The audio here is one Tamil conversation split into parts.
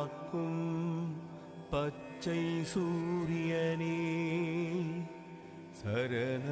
காக்கும் பச்சை சூரியனே. சரண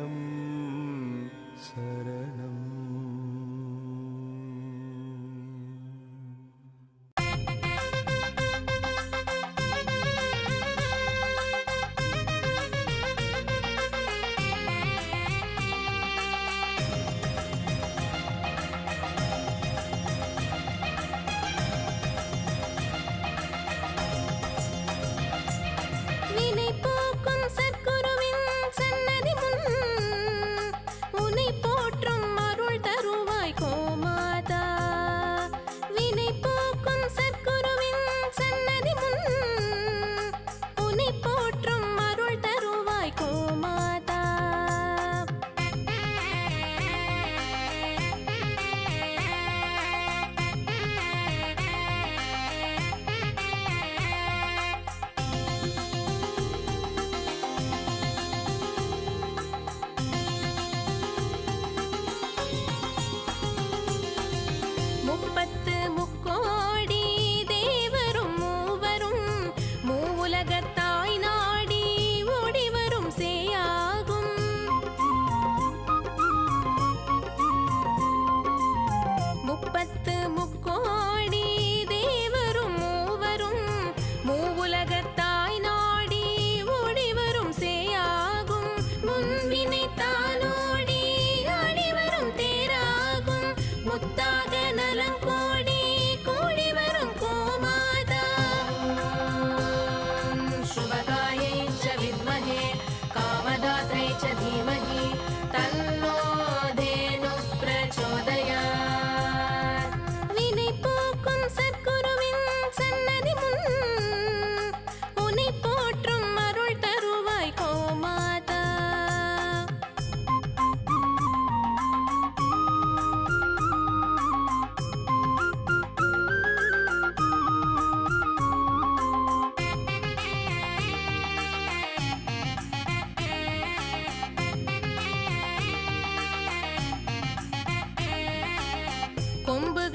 Bombı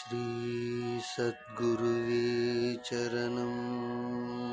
श्रीसद्गुरुवे चरणम्